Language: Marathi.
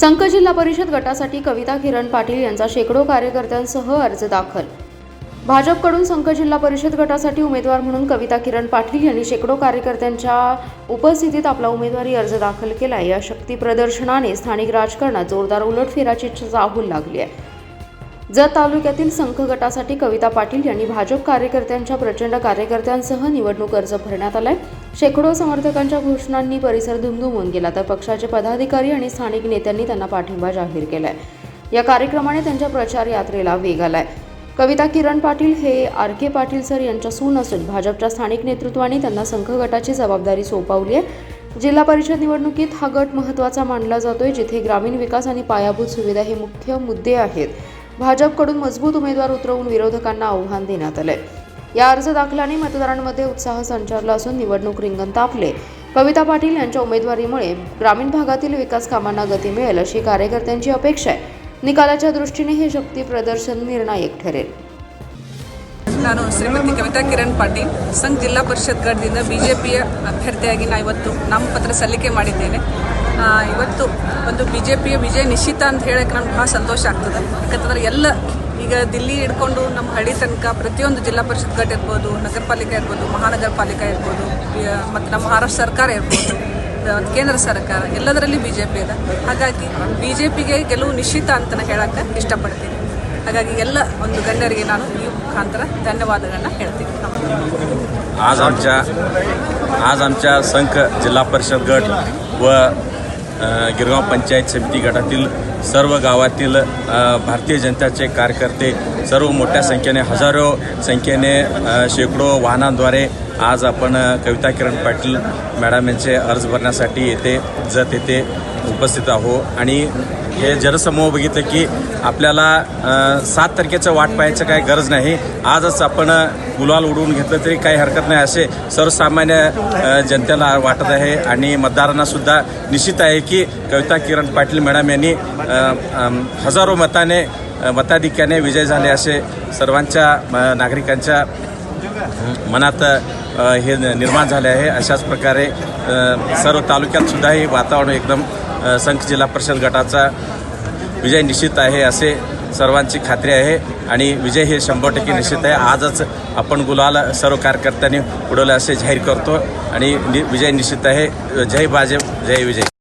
संघ जिल्हा परिषद गटासाठी कविता किरण पाटील यांचा शेकडो कार्यकर्त्यांसह अर्ज दाखल. भाजपकडून संघ जिल्हा परिषद गटासाठी उमेदवार म्हणून कविता किरण पाटील यांनी शेकडो कार्यकर्त्यांच्या उपस्थितीत आपला उमेदवारी अर्ज दाखल केला. या शक्ती प्रदर्शनाने स्थानिक राजकारणात जोरदार उलटफेराची चाहूल लागली आहे. जत तालुक्यातील संघ गटासाठी कविता पाटील यांनी भाजप कार्यकर्त्यांच्या प्रचंड कार्यकर्त्यांसह निवडणूक अर्ज भरण्यात आलाय. शेकडो समर्थकांच्या घोषणांनी परिसर धुमधुमून गेला तर पक्षाचे पदाधिकारी आणि स्थानिक नेत्यांनी त्यांना पाठिंबा जाहीर केलाय. या कार्यक्रमाने त्यांच्या प्रचार यात्रेला वेग आलाय. कविता किरण पाटील हे आर के पाटील सर यांच्या सून असून भाजपच्या स्थानिक नेतृत्वाने त्यांना संघ गटाची जबाबदारी सोपवली आहे. जिल्हा परिषद निवडणुकीत हा गट महत्त्वाचा मानला जातोय जिथे ग्रामीण विकास आणि पायाभूत सुविधा हे मुख्य मुद्दे आहेत. भाजपकडून मजबूत उमेदवार उतरवून विरोधकांना आव्हान देण्यात आलंय या अर्ज दाखल्याने मतदारांमध्ये उत्साह संचारला असून निवडणूक रिंगण तापले कविता पाटील यांच्या उमेदवारीमुळे ग्रामीण भागातील विकास कामांना गती मिळेल अशी कार्यकर्त्यांची अपेक्षा आहे निकालाच्या दृष्टीने हे शक्ती प्रदर्शन निर्णायक ठरेल ನಾನು ಶ್ರೀಮತಿ ಕವಿತಾ ಕಿರಣ್ ಪಾಟೀಲ್ ಸಂಘ್ ಜಿಲ್ಲಾ ಪರಿಷತ್ ಗಢದಿಂದ ಬಿ ಜೆ ಪಿಯ ಅಭ್ಯರ್ಥಿಯಾಗಿ ನಾ ಇವತ್ತು ನಾಮಪತ್ರ ಸಲ್ಲಿಕೆ ಮಾಡಿದ್ದೇನೆ ಆ, ಇವತ್ತು ಒಂದು ಬಿ ಜೆ ಪಿಯ ವಿಜಯ ನಿಶ್ಚಿತ ಅಂತ ಹೇಳಕ್ಕೆ ನನಗೆ ಭಾಳ ಸಂತೋಷ ಆಗ್ತದೆ ಯಾಕಂತಂದ್ರೆ ಎಲ್ಲ ಈಗ ದಿಲ್ಲಿ ಹಿಡ್ಕೊಂಡು ನಮ್ಮ ಹಳ್ಳಿ ತನಕ ಪ್ರತಿಯೊಂದು ಜಿಲ್ಲಾ ಪರಿಷತ್ ಘಟ ಇರ್ಬೋದು ನಗರ ಪಾಲಿಕೆ ಇರ್ಬೋದು ಮಹಾನಗರ ಪಾಲಿಕೆ ಇರ್ಬೋದು ಮತ್ತು ನಮ್ಮ ಮಹಾರಾಷ್ಟ್ರ ಸರ್ಕಾರ ಇರ್ಬೋದು ಮತ್ತು ಕೇಂದ್ರ ಸರ್ಕಾರ ಎಲ್ಲದರಲ್ಲಿ ಬಿ ಜೆ ಪಿ ಇದೆ ಹಾಗಾಗಿ ಬಿ ಜೆ ಪಿಗೆ ಗೆಲುವು ನಿಶ್ಚಿತ ಅಂತ ನಾನು ಹೇಳಕ್ಕೆ ಇಷ್ಟಪಡ್ತೀನಿ ಹಾಗಾಗಿ ಎಲ್ಲ ಒಂದು ಗಣ್ಯರಿಗೆ ನಾನು ಈ ಮುಖಾಂತರ ಧನ್ಯವಾದಗಳನ್ನ ಹೇಳ್ತೀನಿ आज आमच्या आज आमच्या संघ जिल्हा परिषद गट व अ, गिरगाव पंचायत समिती गटातील सर्व गावातील भारतीय जनताचे कार्यकर्ते सर्व मोठ्या संख्येने हजारो संख्येने शेकडो वाहनांद्वारे आज आपण कविता किरण पाटील मॅडम यांचे अर्ज भरण्यासाठी येथे जत येथे उपस्थित आहो. आणि हे जनसमूह बघितलं की आपल्याला सात तारखेचं वाट पाहायचं काही गरज नाही. आजच आपण गुलाल उडवून घेतलं तरी काही हरकत नाही. असे सर्वसामान्य जनतेला वाटत आहे आणि मतदारांना सुद्धा निश्चित आहे की कविता किरण पाटील मॅडम यांनी हजारो मताने मताधिक्याने विजय झाले असे सर्वांच्या नागरिकांच्या मनात हे निर्माण झाले आहे. अशाच प्रकारे सर्व तालुक्यात सुद्धा हे वातावरण एकदम अ, संघ जिल्हा परिषद गटाचा विजय निश्चित आहे असे सर्वांची खात्री आहे आणि विजय हे शंभर टक्के निश्चित आहे. आजच आपण गुलाल सर्व कार्यकर्त्यांनी उडवलं असे जाहीर करतो आणि नि विजय निश्चित आहे. जय भाजप जय विजय.